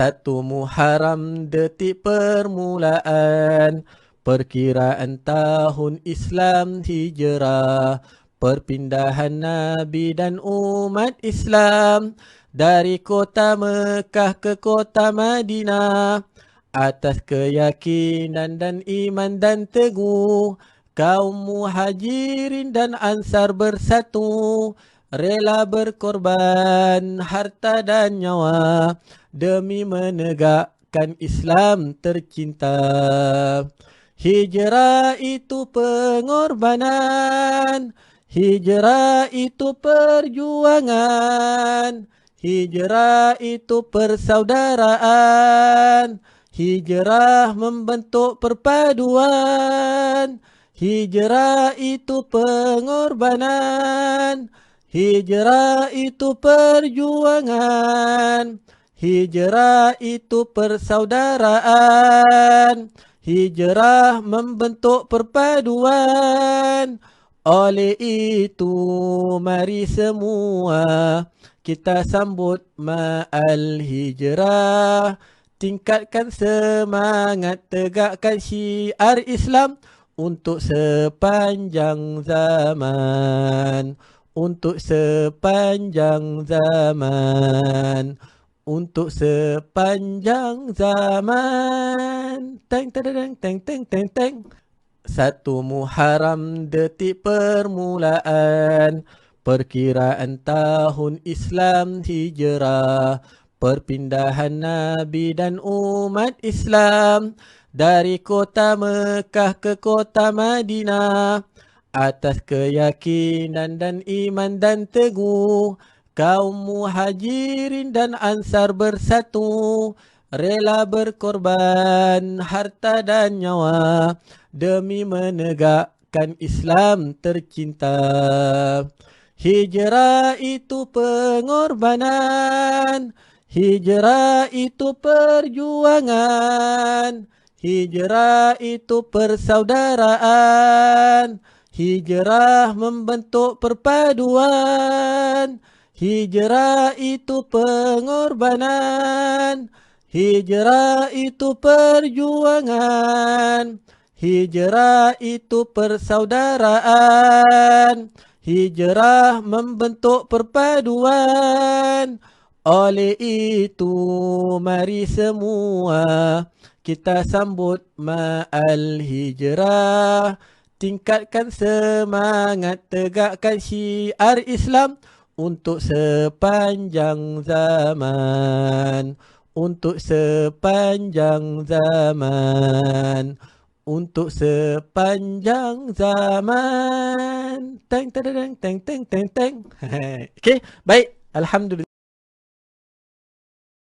Satu Muharram detik permulaan Perkiraan tahun Islam hijrah Perpindahan Nabi dan umat Islam Dari kota Mekah ke kota Madinah. Atas keyakinan dan iman dan teguh Kaum muhajirin dan ansar bersatu Rela berkorban harta dan nyawa Demi menegakkan Islam tercinta. Hijrah itu pengorbanan. Hijrah itu perjuangan. Hijrah itu persaudaraan. Hijrah membentuk perpaduan. Hijrah itu pengorbanan Hijrah itu perjuangan. Hijrah itu persaudaraan. Hijrah membentuk perpaduan. Oleh itu mari semua kita sambut ma'al hijrah. Tingkatkan semangat tegakkan syiar Islam Untuk sepanjang zaman Untuk sepanjang zaman. Untuk sepanjang zaman. Teng teng teng teng teng teng. Satu Muharram detik permulaan. Perkiraan tahun Islam hijrah. Perpindahan Nabi dan umat Islam. Dari kota Mekah ke kota Madinah atas keyakinan dan iman dan teguh Kaum muhajirin dan ansar bersatu Rela berkorban harta dan nyawa Demi menegakkan Islam tercinta. Hijrah itu pengorbanan Hijrah itu perjuangan Hijrah itu persaudaraan Hijrah membentuk perpaduan. Hijrah itu pengorbanan. Hijrah itu perjuangan. Hijrah itu persaudaraan. Hijrah membentuk perpaduan. Oleh itu mari semua Kita sambut ma'al hijrah Tingkatkan semangat tegakkan syiar Islam untuk sepanjang zaman. Untuk sepanjang zaman. Untuk sepanjang zaman. Teng teng teng teng teng teng okey baik. Alhamdulillah